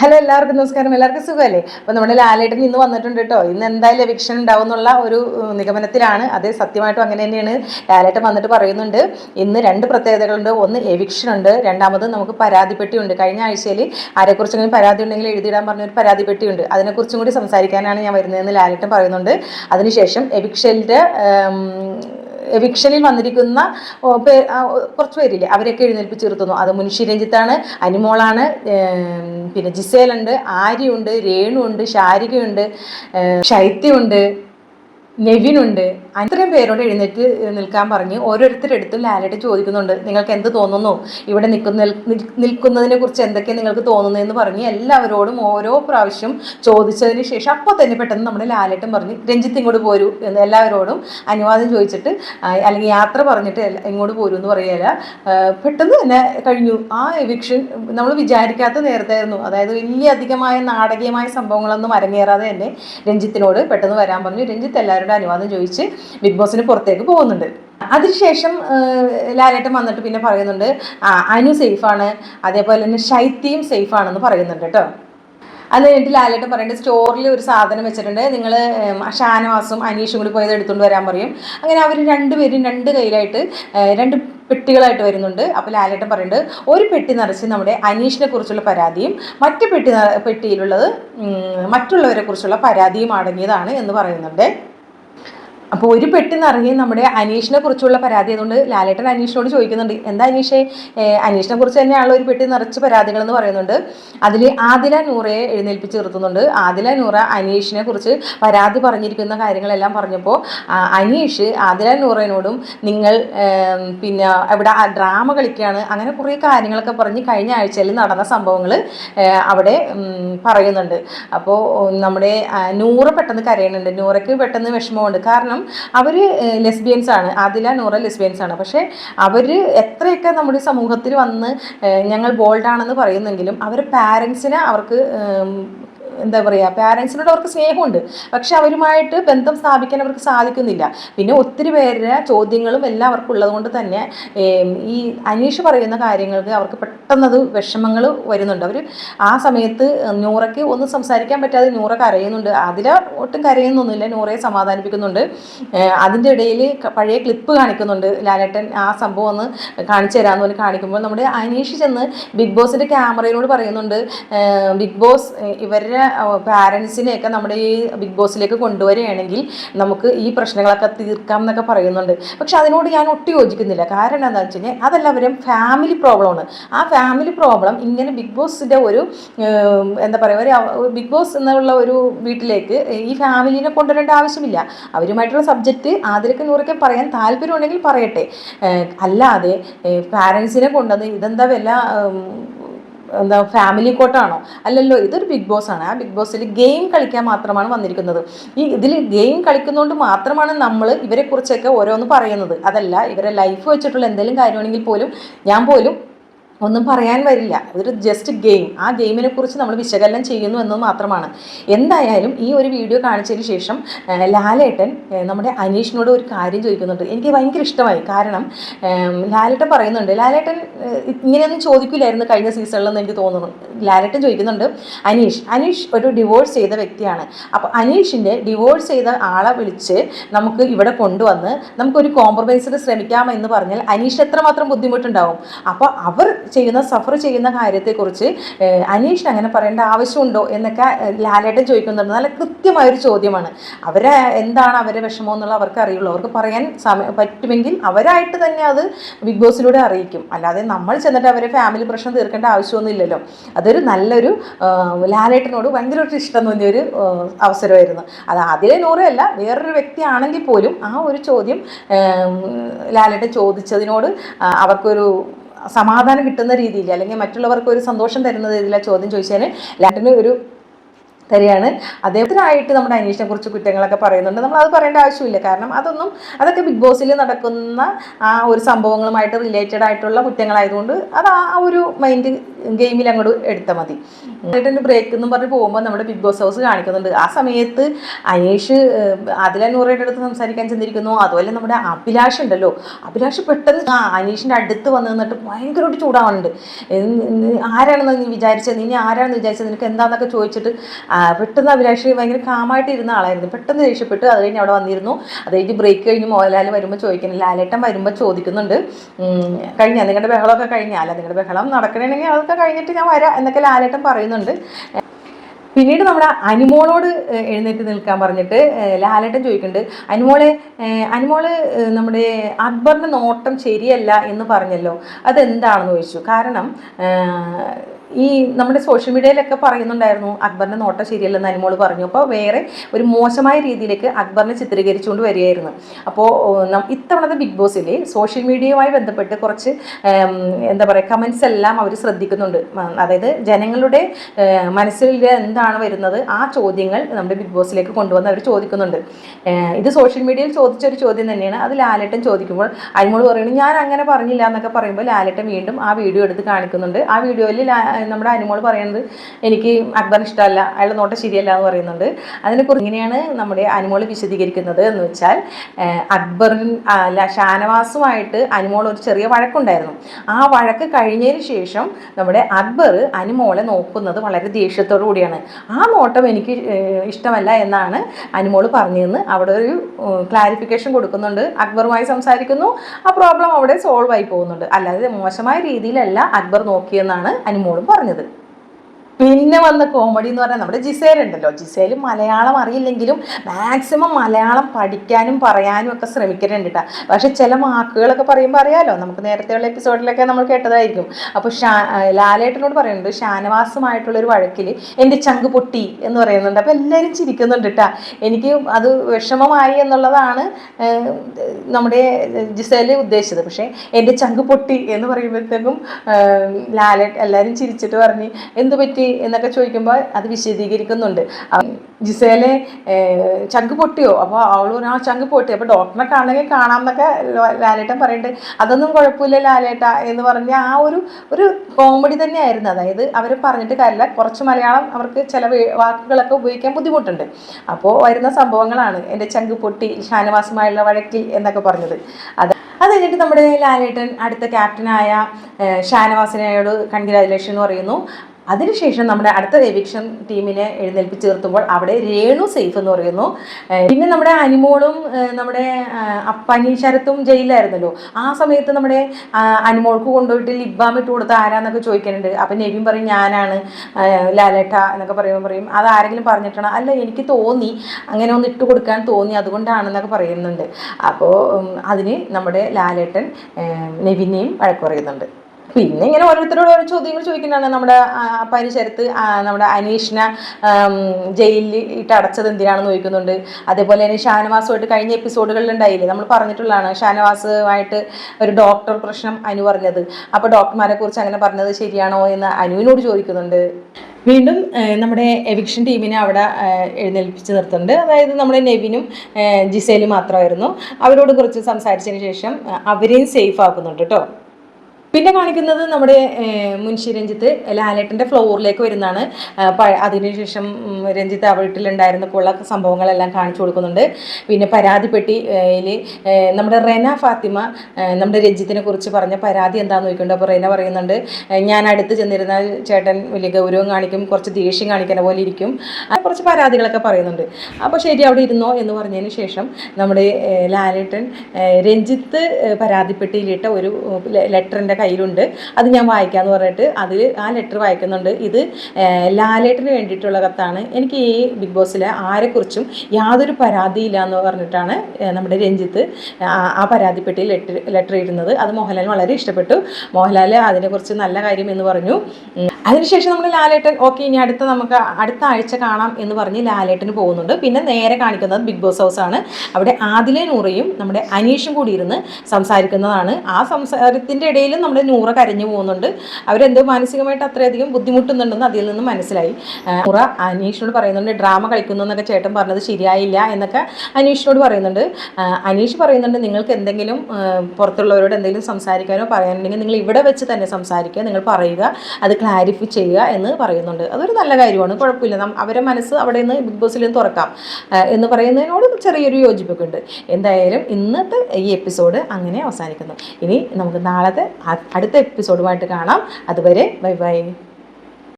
Hello എല്ലാവർക്കും നമസ്കാരം. എല്ലാവർക്കും സുഖമല്ലേ? അപ്പോൾ നമ്മുടെ ലാലേട്ടൻ ഇന്ന് വന്നിട്ടുണ്ട് കേട്ടോ ഇന്ന് എന്തായാലും എവിക്ഷൻ ഉണ്ടാവും എന്നുള്ള ഒരു നിഗമനത്തിലാണ്. അത് സത്യമായിട്ടും അങ്ങനെ തന്നെയാണ്. ലാലേട്ടൻ വന്നിട്ട് പറയുന്നുണ്ട് ഇന്ന് രണ്ട് പ്രത്യേകതകളുണ്ട്. ഒന്ന് എവിക്ഷൻ ഉണ്ട്. രണ്ടാമത് നമുക്ക് പരാതിപ്പെട്ടിയുണ്ട്. കഴിഞ്ഞ ആഴ്ചയിൽ ആരെക്കുറിച്ചെങ്കിലും പരാതി ഉണ്ടെങ്കിൽ എഴുതിയിടാൻ പറഞ്ഞൊരു പരാതിപ്പെട്ടിയുണ്ട്. അതിനെക്കുറിച്ചും കൂടി സംസാരിക്കാനാണ് ഞാൻ വരുന്നതെന്ന് ലാലേട്ടൻ പറയുന്നുണ്ട്. അതിനുശേഷം എവിക്ഷന്റെ എവിക്ഷനിൽ വന്നിരിക്കുന്ന കുറച്ച് പേരില്ലേ അവരൊക്കെ എഴുന്നേൽപ്പിച്ച് നിർത്തുന്നു. അത് മുൻഷി രഞ്ജിത്താണ് അനിമോളാണ് പിന്നെ ജിസേലുണ്ട് ആര്യയുണ്ട് രേണുണ്ട് ശാരികയുണ്ട് ശൈത്യമുണ്ട് നെവിനുണ്ട് അത്രയും പേരോട് എഴുന്നേറ്റ് നിൽക്കാൻ പറഞ്ഞ് ഓരോരുത്തരെടുത്തും ലാലേട്ട് ചോദിക്കുന്നുണ്ട് നിങ്ങൾക്ക് എന്ത് തോന്നുന്നു? ഇവിടെ നിൽക്കുന്ന നിൽ- നിൽക്കുന്നതിനെ കുറിച്ച് എന്തൊക്കെ നിങ്ങൾക്ക് തോന്നുന്നു? എന്ന് പറഞ്ഞ് എല്ലാവരോടും ഓരോ പ്രാവശ്യം ചോദിച്ചതിന് ശേഷം അപ്പോൾ തന്നെ പെട്ടെന്ന് നമ്മുടെ ലാലേട്ടൻ പറഞ്ഞ് രഞ്ജിത്ത് ഇങ്ങോട്ട് പോരൂ എന്ന് എല്ലാവരോടും അനുവാദം ചോദിച്ചിട്ട് അല്ലെങ്കിൽ യാത്ര പറഞ്ഞിട്ട് ഇങ്ങോട്ട് പോരൂ എന്ന് പറയുകയില്ല പെട്ടെന്ന് തന്നെ കഴിഞ്ഞു. ആ എവിക്ഷൻ നമ്മൾ വിചാരിക്കാത്ത നേരത്തായിരുന്നു. അതായത് വലിയ അധികമായ നാടകീയമായ സംഭവങ്ങളൊന്നും അരങ്ങേറാതെ തന്നെ രഞ്ജിത്തിനോട് പെട്ടെന്ന് വരാൻ പറഞ്ഞു. രഞ്ജിത്ത് എല്ലാവരുടെ അനുവാദം ചോദിച്ച് ബിഗ് ബോസിന് പുറത്തേക്ക് പോകുന്നുണ്ട്. അതിനുശേഷം ലാലേട്ടൻ വന്നിട്ട് പിന്നെ പറയുന്നുണ്ട് ആ അനു സേഫാണ്. അതേപോലെ തന്നെ ശൈത്യയും സേഫാണെന്ന് പറയുന്നുണ്ട് കേട്ടോ. അത് കഴിഞ്ഞിട്ട് ലാലേട്ടൻ പറയുന്നത് സ്റ്റോറിൽ ഒരു സാധനം വെച്ചിട്ടുണ്ട്. നിങ്ങൾ ഷാനവാസും അനീഷും കൂടി പോയത് എടുത്തുകൊണ്ട് വരാൻ പറയും. അങ്ങനെ അവർ രണ്ടുപേരും രണ്ട് കയ്യിലായിട്ട് രണ്ട് പെട്ടികളായിട്ട് വരുന്നുണ്ട്. അപ്പോൾ ലാലേട്ടൻ പറയുന്നുണ്ട് ഒരു പെട്ടി നിറച്ച് നമ്മുടെ അനീഷിനെ കുറിച്ചുള്ള പരാതിയും മറ്റു പെട്ടി പെട്ടിയിലുള്ളത് മറ്റുള്ളവരെ കുറിച്ചുള്ള പരാതിയും അടങ്ങിയതാണ് എന്ന് പറയുന്നുണ്ട്. അപ്പോൾ ഒരു പെട്ടെന്ന് ഇറങ്ങി നമ്മുടെ അനീഷിനെ കുറിച്ചുള്ള പരാതി അതുകൊണ്ട് ലാലേട്ടൻ അനീഷിനോട് ചോദിക്കുന്നുണ്ട് എന്താ അനീഷേ? അനീഷിനെ കുറിച്ച് തന്നെയാണല്ലോ ഒരു പെട്ടി നിറച്ച് പരാതികൾ എന്ന് പറയുന്നുണ്ട്. അതിൽ ആദില നൂറയെ എഴുന്നേൽപ്പിച്ച് നിർത്തുന്നുണ്ട്. ആദില നൂറ അനീഷിനെ കുറിച്ച് പരാതി പറഞ്ഞിരിക്കുന്ന കാര്യങ്ങളെല്ലാം പറഞ്ഞപ്പോൾ അനീഷ് ആദില നൂറയോടും നിങ്ങൾ പിന്നെ അവിടെ ഡ്രാമ കളിക്കുകയാണ് അങ്ങനെ കുറേ കാര്യങ്ങളൊക്കെ പറഞ്ഞ് കഴിഞ്ഞ ആഴ്ചയിൽ നടന്ന സംഭവങ്ങൾ അവിടെ പറയുന്നുണ്ട്. അപ്പോൾ നമ്മുടെ നൂറ പെട്ടെന്ന് കരയുന്നുണ്ട് നൂറയ്ക്ക് പെട്ടെന്ന് വിഷമമുണ്ട്. കാരണം അവർ ലെസ്ബിയൻസ് ആണ്. ആദില നൂറ ലെസ്ബിയൻസ് ആണ്. പക്ഷേ അവർ എത്രയൊക്കെ നമ്മുടെ സമൂഹത്തിൽ വന്ന് ഞങ്ങൾ ബോൾഡാണെന്ന് പറയുന്നെങ്കിലും അവർ പാരൻസിനെ അവർക്ക് എന്താ പറയുക പാരൻസിനോട് അവർക്ക് സ്നേഹമുണ്ട്. പക്ഷെ അവരുമായിട്ട് ബന്ധം സ്ഥാപിക്കാൻ അവർക്ക് സാധിക്കുന്നില്ല. പിന്നെ ഒത്തിരി പേരുടെ ചോദ്യങ്ങളും എല്ലാം അവർക്ക് ഉള്ളതുകൊണ്ട് തന്നെ ഈ അനീഷ് പറയുന്ന കാര്യങ്ങൾക്ക് അവർക്ക് പെട്ടെന്നത് വിഷമങ്ങൾ വരുന്നുണ്ട്. അവർ ആ സമയത്ത് നൂറയ്ക്ക് ഒന്ന് സംസാരിക്കാൻ പറ്റാതെ നൂറ കരയുന്നുണ്ട്. അതിൽ ഒട്ടും കരയുന്നൊന്നുമില്ല. നൂറയെ സമാധാനിപ്പിക്കുന്നുണ്ട്. അതിന്റെ ഇടയിൽ പഴയ ക്ലിപ്പ് കാണിക്കുന്നുണ്ട്. ലാലേട്ടൻ ആ സംഭവം ഒന്ന് കാണിച്ചു തരാമെന്ന് പറഞ്ഞ് കാണിക്കുമ്പോൾ നമ്മുടെ അനീഷ് ചെന്ന് ബിഗ് ബോസിന്റെ ക്യാമറയിനോട് പറയുന്നുണ്ട്. ബിഗ് ബോസ് ഇവരുടെ പാരൻസിനെയൊക്കെ നമ്മുടെ ഈ ബിഗ് ബോസിലേക്ക് കൊണ്ടുവരികയാണെങ്കിൽ നമുക്ക് ഈ പ്രശ്നങ്ങളൊക്കെ തീർക്കാം എന്നൊക്കെ പറയുന്നുണ്ട്. പക്ഷെ അതിനോട് ഞാൻ ഒട്ടി യോജിക്കുന്നില്ല. കാരണം എന്താണെന്ന് വെച്ച് കഴിഞ്ഞാൽ അതെല്ലാവരും ഫാമിലി പ്രോബ്ലമാണ് ആ ഫാമിലി പ്രോബ്ലം ഇങ്ങനെ ബിഗ് ബോസിന്റെ ഒരു എന്താ പറയുക ഒരു ബിഗ് ബോസ് എന്നുള്ള ഒരു വീട്ടിലേക്ക് ഈ ഫാമിലിനെ കൊണ്ടുവരേണ്ട ആവശ്യമില്ല. അവരുമായിട്ടുള്ള സബ്ജക്റ്റ് ആദ്യമൊക്കെ നൂറൊക്കെ പറയാൻ താല്പര്യമുണ്ടെങ്കിൽ പറയട്ടെ. അല്ലാതെ പാരൻസിനെ കൊണ്ടുവന്ന് ഇതെന്താ വല്ല എന്താ ഫാമിലി കോട്ടാണോ? അല്ലല്ലോ ഇതൊരു ബിഗ് ബോസ് ആണ്. ആ ബിഗ് ബോസിൽ ഗെയിം കളിക്കാൻ മാത്രമാണ് വന്നിരിക്കുന്നത്. ഈ ഇതിൽ ഗെയിം കളിക്കുന്നതുകൊണ്ട് മാത്രമാണ് നമ്മൾ ഇവരെക്കുറിച്ചൊക്കെ ഓരോന്ന് പറയുന്നത്. അതല്ല ഇവരെ ലൈഫ് വെച്ചിട്ടുള്ള എന്തെങ്കിലും കാര്യമാണെങ്കിൽ പോലും ഞാൻ പോലും ഒന്നും പറയാൻ വരില്ല. ഇതൊരു ജസ്റ്റ് ഗെയിം ആ ഗെയിമിനെ കുറിച്ച് നമ്മൾ വിശകലനം ചെയ്യുന്നു എന്നത് മാത്രമാണ്. എന്തായാലും ഈ ഒരു വീഡിയോ കാണിച്ചതിന് ശേഷം ലാലേട്ടൻ നമ്മുടെ അനീഷിനോട് ഒരു കാര്യം ചോദിക്കുന്നുണ്ട്. എനിക്ക് ഭയങ്കര ഇഷ്ടമായി. കാരണം ലാലേട്ടൻ പറയുന്നുണ്ട് ലാലേട്ടൻ ഇങ്ങനെയൊന്നും ചോദിക്കില്ലായിരുന്നു കഴിഞ്ഞ സീസണിലെന്ന് എനിക്ക് തോന്നുന്നു. ലാലേട്ടൻ ചോദിക്കുന്നുണ്ട് അനീഷ് അനീഷ് ഒരു ഡിവോഴ്സ് ചെയ്ത വ്യക്തിയാണ്. അപ്പോൾ അനീഷിന്റെ ഡിവോഴ്സ് ചെയ്ത ആളെ വിളിച്ച് നമുക്ക് ഇവിടെ കൊണ്ടുവന്ന് നമുക്കൊരു കോംപ്രമൈസിന് ശ്രമിക്കാമെന്ന് പറഞ്ഞാൽ അനീഷ് എത്രമാത്രം ബുദ്ധിമുട്ടുണ്ടാവും? അപ്പോൾ അവർ ചെയ്യുന്ന സഫർ ചെയ്യുന്ന കാര്യത്തെക്കുറിച്ച് അനീഷ് അങ്ങനെ പറയേണ്ട ആവശ്യമുണ്ടോ എന്നൊക്കെ ലാലേട്ടൻ ചോദിക്കുന്നുണ്ട്. നല്ല കൃത്യമായൊരു ചോദ്യമാണ്. അവരെ എന്താണ് അവരെ വിഷമം എന്നുള്ള അവർക്ക് അറിയുള്ളൂ. അവർക്ക് പറയാൻ സമയം പറ്റുമെങ്കിൽ അവരായിട്ട് തന്നെ അത് ബിഗ് ബോസിലൂടെ അറിയിക്കും. അല്ലാതെ നമ്മൾ ചെന്നിട്ട് അവരെ ഫാമിലി പ്രശ്നം തീർക്കേണ്ട ആവശ്യമൊന്നുമില്ലല്ലോ. അതൊരു നല്ലൊരു ലാലേട്ടനോട് ഭയങ്കര ഒരു ഇഷ്ടം തോന്നിയൊരു അവസരമായിരുന്നു. അത് അതിലെ നൂറല്ല വേറൊരു വ്യക്തിയാണെങ്കിൽ പോലും ആ ഒരു ചോദ്യം ലാലേട്ടൻ ചോദിച്ചതിനോട് അവർക്കൊരു സമാധാനം കിട്ടുന്ന രീതിയിൽ അല്ലെങ്കിൽ മറ്റുള്ളവർക്ക് ഒരു സന്തോഷം തരുന്ന രീതിയിലാണ് ചോദ്യം ചോദിച്ചാൽ ലാറ്റിന് ഒരു തരികയാണ്. അദ്ദേഹത്തിനായിട്ട് നമ്മുടെ അനീഷിനെ കുറിച്ച് കുറ്റങ്ങളൊക്കെ പറയുന്നുണ്ട്. നമ്മൾ അത് പറയേണ്ട ആവശ്യമില്ല. കാരണം അതൊന്നും അതൊക്കെ ബിഗ് ബോസിൽ നടക്കുന്ന ആ ഒരു സംഭവങ്ങളുമായിട്ട് റിലേറ്റഡ് ആയിട്ടുള്ള കുറ്റങ്ങളായതുകൊണ്ട് അത് ആ ഒരു മൈൻഡ് ഗെയിമിൽ അങ്ങോട്ട് എടുത്താൽ മതി. എന്നിട്ട് ബ്രേക്ക് എന്നും പറഞ്ഞ് പോകുമ്പോൾ നമ്മുടെ ബിഗ് ബോസ് ഹൗസ് കാണിക്കുന്നുണ്ട്. ആ സമയത്ത് അനീഷ് അതിലെ അടുത്ത് സംസാരിക്കാൻ ചെന്നിരിക്കുന്നു. അതുപോലെ നമ്മുടെ അഭിലാഷ് ഉണ്ടല്ലോ. അഭിലാഷ് പെട്ടെന്ന് ആ അനീഷിന്റെ അടുത്ത് വന്ന് നിന്നിട്ട് ഭയങ്കരമായിട്ട് ചൂടാവുന്നുണ്ട് ആരാണെന്ന് നീ വിചാരിച്ചത്? നീ ആരാണെന്ന് വിചാരിച്ചത്? നിനക്ക് എന്താണെന്നൊക്കെ ചോദിച്ചിട്ട് പെട്ടെന്ന് അഭിലാഷ് ഭയങ്കര കാമായിട്ട് ഇരുന്ന ആളായിരുന്നു. പെട്ടെന്ന് രക്ഷപ്പെട്ടു അത് കഴിഞ്ഞ് അവിടെ വന്നിരുന്നു. അത് കഴിഞ്ഞ് ബ്രേക്ക് കഴിഞ്ഞ് മോഹൻലാൽ വരുമ്പോൾ ചോദിക്കുന്നു ലാലേട്ടൻ വരുമ്പോൾ ചോദിക്കുന്നുണ്ട്. കഴിഞ്ഞാൽ കഴിഞ്ഞാ നിങ്ങളുടെ ബഹളമൊക്കെ കഴിഞ്ഞാൽ നിങ്ങളുടെ ബഹളം നടക്കണമെങ്കിൽ അതൊക്കെ കഴിഞ്ഞിട്ട് ഞാൻ വരാം എന്നൊക്കെ ലാലേട്ടൻ പറയുന്നുണ്ട്. പിന്നീട് നമ്മുടെ അനുമോളോട് എഴുന്നേറ്റ് നിൽക്കാൻ പറഞ്ഞിട്ട് ലാലേട്ടൻ ചോദിക്കുന്നുണ്ട്. അനുമോളെ അനുമോൾ നമ്മുടെ അക്ബറിന്റെ നോട്ടം ശരിയല്ല എന്ന് പറഞ്ഞല്ലോ. അതെന്താണെന്ന് ചോദിച്ചു. കാരണം ഈ നമ്മുടെ സോഷ്യൽ മീഡിയയിലൊക്കെ പറയുന്നുണ്ടായിരുന്നു അക്ബറിന്റെ നോട്ട ശരിയല്ലെന്ന് അനുമോൾ പറഞ്ഞു. അപ്പോൾ വേറെ ഒരു മോശമായ രീതിയിലേക്ക് അക്ബറിനെ ചിത്രീകരിച്ചുകൊണ്ട് വരികയായിരുന്നു. അപ്പോൾ ഇത്തവണത്തെ ബിഗ് ബോസിൽ സോഷ്യൽ മീഡിയയുമായി ബന്ധപ്പെട്ട് കുറച്ച് എന്താ പറയുക കമൻസ് എല്ലാം അവർ ശ്രദ്ധിക്കുന്നുണ്ട്. അതായത് ജനങ്ങളുടെ മനസ്സിൽ എന്താണ് വരുന്നത് ആ ചോദ്യങ്ങൾ നമ്മുടെ ബിഗ് ബോസിലേക്ക് കൊണ്ടുവന്ന് അവർ ചോദിക്കുന്നുണ്ട്. ഇത് സോഷ്യൽ മീഡിയയിൽ ചോദിച്ച ഒരു ചോദ്യം തന്നെയാണ്. അത് ലാലേട്ടൻ ചോദിക്കുമ്പോൾ അനുമോൾ പറയുന്നു ഞാൻ അങ്ങനെ പറഞ്ഞില്ല എന്നൊക്കെ പറയുമ്പോൾ ലാലേട്ടൻ വീണ്ടും ആ വീഡിയോ എടുത്ത് കാണിക്കുന്നുണ്ട്. ആ വീഡിയോയിൽ നമ്മുടെ അനിമോൾ പറയുന്നത് എനിക്ക് അക്ബർ ഇഷ്ടമല്ല അയാളുടെ നോട്ടം ശരിയല്ല എന്ന് പറയുന്നുണ്ട്. അതിനെക്കുറിച്ച് ഇങ്ങനെയാണ് നമ്മുടെ അനിമോൾ വിശദീകരിക്കുന്നത് എന്ന് വെച്ചാൽ ഏഹ്, അക്ബറിൻ അല്ല ഷാനവാസുമായിട്ട് അനിമോൾ ഒരു ചെറിയ വഴക്കുണ്ടായിരുന്നു. ആ വഴക്ക് കഴിഞ്ഞതിന് ശേഷം നമ്മുടെ അക്ബർ അനുമോളെ നോക്കുന്നത് വളരെ ദേഷ്യത്തോടു കൂടിയാണ്. ആ നോട്ടം എനിക്ക് ഇഷ്ടമല്ല എന്നാണ് അനിമോൾ പറഞ്ഞതെന്ന് അവിടെ ഒരു ക്ലാരിഫിക്കേഷൻ കൊടുക്കുന്നുണ്ട്. അക്ബറുമായി സംസാരിക്കുന്നു. ആ പ്രോബ്ലം അവിടെ സോൾവ് ആയി പോകുന്നുണ്ട്. അല്ലാതെ മോശമായ രീതിയിലല്ല അക്ബർ നോക്കിയെന്നാണ് അനിമോളും പറഞ്ഞത്. പിന്നെ വന്ന കോമഡി എന്ന് പറഞ്ഞാൽ നമ്മുടെ ജിസേൽ ഉണ്ടല്ലോ. ജിസേൽ മലയാളം അറിയില്ലെങ്കിലും മാക്സിമം മലയാളം പഠിക്കാനും പറയാനും ഒക്കെ ശ്രമിക്കുന്നുണ്ട് കേട്ടോ പക്ഷെ ചില വാക്കുകളൊക്കെ പറയുമ്പോൾ അറിയാലോ? നമുക്ക് നേരത്തെയുള്ള എപ്പിസോഡിലൊക്കെ നമ്മൾ കേട്ടതായിരിക്കും. അപ്പോൾ ഷാ ലാലേട്ടനോട് പറയുന്നുണ്ട് ഷാനവാസുമായിട്ടുള്ളൊരു വഴക്കിൽ എന്റെ ചങ്ക് പൊട്ടി എന്ന് പറയുന്നുണ്ട്. അപ്പോൾ എല്ലാവരും ചിരിക്കുന്നുണ്ട് കേട്ടോ എനിക്ക് അത് വിഷമമായി എന്നുള്ളതാണ് നമ്മുടെ ജിസേൽ ഉദ്ദേശിച്ചത്. പക്ഷേ എന്റെ ചങ്ക് പൊട്ടി എന്ന് പറയുമ്പോഴത്തേക്കും ലാലേട്ട് എല്ലാവരും ചിരിച്ചിട്ട് പറഞ്ഞ് എന്ത് പറ്റി? എന്നൊക്കെ ചോദിക്കുമ്പോൾ അത് വിശദീകരിക്കുന്നുണ്ട്. ജിസേലെ ചങ്ക് പൊട്ടിയോ? അപ്പോൾ അവൾ ആ ചങ്ക് പൊട്ടി. അപ്പോൾ ഡോക്ടറെ കാണണമെങ്കിൽ കാണാം എന്നൊക്കെ ലാലേട്ടൻ പറയുന്നുണ്ട്. അതൊന്നും കുഴപ്പമില്ല ലാലേട്ട എന്ന് പറഞ്ഞ ആ ഒരു ഒരു കോമഡി തന്നെയായിരുന്നു. അതായത് അവർ പറഞ്ഞിട്ട് കാര്യമില്ല. കുറച്ച് മലയാളം അവർക്ക് ചില വാക്കുകളൊക്കെ ഉപയോഗിക്കാൻ ബുദ്ധിമുട്ടുണ്ട്. അപ്പോൾ വരുന്ന സംഭവങ്ങളാണ് എന്റെ ചങ്ക് പൊട്ടി ഷാനവാസുമായുള്ള വഴക്കിൽ എന്നൊക്കെ പറഞ്ഞത്. അത് അത് കഴിഞ്ഞിട്ട് നമ്മുടെ ലാലേട്ടൻ അടുത്ത ക്യാപ്റ്റനായ ഷാനവാസിനെയോട് കൺഗ്രാജുലേഷൻ പറയുന്നു. അതിനുശേഷം നമ്മുടെ അടുത്ത എവിക്ഷൻ ടീമിനെ എഴുന്നേൽപ്പിച്ച് നിർത്തുമ്പോൾ അവിടെ രേണു സേഫ് എന്ന് പറയുന്നു. പിന്നെ നമ്മുടെ അനിമോളും നമ്മുടെ അപ്പനി ശരത്തും ജയിലിലായിരുന്നല്ലോ. ആ സമയത്ത് നമ്മുടെ അനിമോൾക്ക് കൊണ്ടുപോയിട്ട് ലിബാം ഇട്ട് കൊടുത്ത ആരാന്നൊക്കെ ചോദിക്കാനുണ്ട്. അപ്പം നെവിൻ പറയും ഞാനാണ്. ലാലേട്ട എന്നൊക്കെ പറയുമ്പോൾ പറയും. അത് ആരെങ്കിലും പറഞ്ഞിട്ടാണ്? അല്ല എനിക്ക് തോന്നി. അങ്ങനെ ഒന്ന് ഇട്ട് കൊടുക്കാൻ തോന്നി. അതുകൊണ്ടാണെന്നൊക്കെ പറയുന്നുണ്ട്. അപ്പോൾ അതിന് നമ്മുടെ ലാലേട്ടൻ നെവിനെയും വഴക്ക് പറയുന്നുണ്ട്. പിന്നെ ഇങ്ങനെ ഓരോരുത്തരോട് ഓരോ ചോദ്യങ്ങൾ ചോദിക്കുന്നതാണ് നമ്മുടെ പരിസരത്ത് നമ്മുടെ അനീഷിനെ ജയിലിൽ ഇട്ട് അടച്ചത് എന്തിനാണെന്ന് ചോദിക്കുന്നുണ്ട്. അതേപോലെ തന്നെ ഷാനവാസുമായിട്ട് കഴിഞ്ഞ എപ്പിസോഡുകളിൽ ഉണ്ടായില്ലേ? നമ്മൾ പറഞ്ഞിട്ടുള്ളതാണ് ഷാനവാസുമായിട്ട് ഒരു ഡോക്ടർ പ്രശ്നം അനു പറഞ്ഞത്. അപ്പോൾ ഡോക്ടർമാരെ കുറിച്ച് അങ്ങനെ പറഞ്ഞത് ശരിയാണോ എന്ന് അനുവിനോട് ചോദിക്കുന്നുണ്ട്. വീണ്ടും നമ്മുടെ എവിക്ഷൻ ടീമിനെ അവിടെ എഴുന്നേൽപ്പിച്ച് നിർത്തുന്നുണ്ട്. അതായത് നമ്മുടെ നെവിനും ജിസേലും മാത്രമായിരുന്നു. അവരോട് കുറച്ച് സംസാരിച്ചതിന് ശേഷം അവരെയും സേഫ് ആക്കുന്നുണ്ട് കേട്ടോ. പിന്നെ കാണിക്കുന്നത് നമ്മുടെ മുൻഷി രഞ്ജിത്ത് ലാലേട്ടന്റെ ഫ്ലോറിലേക്ക് വരുന്നതാണ്. അതിനുശേഷം രഞ്ജിത്ത് ആ വീട്ടിലുണ്ടായിരുന്നപ്പോൾ ഉള്ള സംഭവങ്ങളെല്ലാം കാണിച്ചു കൊടുക്കുന്നുണ്ട്. പിന്നെ പരാതിപ്പെട്ടിയിൽ നമ്മുടെ റെന ഫാത്തിമ നമ്മുടെ രഞ്ജിത്തിനെ കുറിച്ച് പറഞ്ഞ പരാതി എന്താണെന്ന് ചോദിക്കുന്നുണ്ട്. അപ്പോൾ റെന പറയുന്നുണ്ട് ഞാൻ അടുത്ത് ചെന്നിരുന്നാൽ ചേട്ടൻ വലിയ ഗൗരവം കാണിക്കും കുറച്ച് ദേഷ്യം കാണിക്കുന്ന പോലെ ഇരിക്കും. കുറച്ച് പരാതികളൊക്കെ പറയുന്നുണ്ട്. അപ്പോൾ ശരി അവിടെ ഇരുന്നോ എന്ന് പറഞ്ഞതിന് ശേഷം നമ്മുടെ ലാലേട്ടൻ രഞ്ജിത്ത് പരാതിപ്പെട്ടിയിലിട്ട ഒരു ലെറ്ററിന്റെ കയ്യിലുണ്ട്. അത് ഞാൻ വായിക്കാമെന്ന് പറഞ്ഞിട്ട് അതിൽ ആ ലെറ്റർ വായിക്കുന്നുണ്ട്. ഇത് ലാലേട്ടന് വേണ്ടിയിട്ടുള്ള കത്താണ്. എനിക്ക് ഈ ബിഗ് ബോസിലെ ആരെക്കുറിച്ചും യാതൊരു പരാതിയില്ല എന്ന് പറഞ്ഞിട്ടാണ് നമ്മുടെ രഞ്ജിത്ത് ആ- പരാതിപ്പെട്ടി ലെറ്റർ ലെറ്റർ ഇടുന്നത്. അത് മോഹൻലാൽ വളരെ ഇഷ്ടപ്പെട്ടു. മോഹൻലാൽ അതിനെക്കുറിച്ച് നല്ല കാര്യം എന്ന് പറഞ്ഞു. അതിനുശേഷം നമ്മൾ ലാലേട്ടൻ ഓക്കെ ഇനി അടുത്ത നമുക്ക് അടുത്ത ആഴ്ച കാണാം എന്ന് പറഞ്ഞ് ലാലേട്ടന് പോകുന്നുണ്ട്. പിന്നെ നേരെ കാണിക്കുന്നത് ബിഗ് ബോസ് ഹൗസ് ആണ് അവിടെ ആദിലെ നൂറയും നമ്മുടെ അനീഷും കൂടി ഇരുന്ന് സംസാരിക്കുന്നതാണ്. ആ സംസാരത്തിന്റെ ഇടയിൽ നമ്മുടെ നൂറ കരഞ്ഞു പോകുന്നുണ്ട്. അവരെന്തോ മാനസികമായിട്ട് അത്രയധികം ബുദ്ധിമുട്ടുന്നുണ്ടെന്ന് അതിൽ നിന്ന് മനസ്സിലായി. ആ, നൂറ അനീഷിനോട് പറയുന്നുണ്ട് ഡ്രാമ കളിക്കുന്നു എന്നൊക്കെ ചേട്ടൻ പറഞ്ഞത് ശരിയായില്ല എന്നൊക്കെ അനീഷിനോട് പറയുന്നുണ്ട്. അനീഷ് പറയുന്നുണ്ട് നിങ്ങൾക്ക് എന്തെങ്കിലും പുറത്തുള്ളവരോട് എന്തെങ്കിലും സംസാരിക്കാനോ പറയാനുണ്ടെങ്കിൽ നിങ്ങൾ ഇവിടെ വെച്ച് തന്നെ സംസാരിക്കുക നിങ്ങൾ പറയുക അത് ക്ലാരിഫൈ ചെയ്യുക എന്ന് പറയുന്നുണ്ട്. അതൊരു നല്ല കാര്യമാണ് കുഴപ്പമില്ല. അവരെ മനസ്സ് അവിടെ നിന്ന് ബിഗ് ബോസിൽ നിന്ന് തുറക്കാം എന്ന് പറയുന്നതിനോട് ചെറിയൊരു യോജിപ്പൊക്കെ ഉണ്ട്. എന്തായാലും ഇന്നത്തെ ഈ എപ്പിസോഡ് അങ്ങനെ അവസാനിക്കുന്നു. ഇനി നമുക്ക് നാളത്തെ അ- അടുത്ത എപ്പിസോഡുമായിട്ട് കാണാം. അതുവരെ ബൈ ബൈ.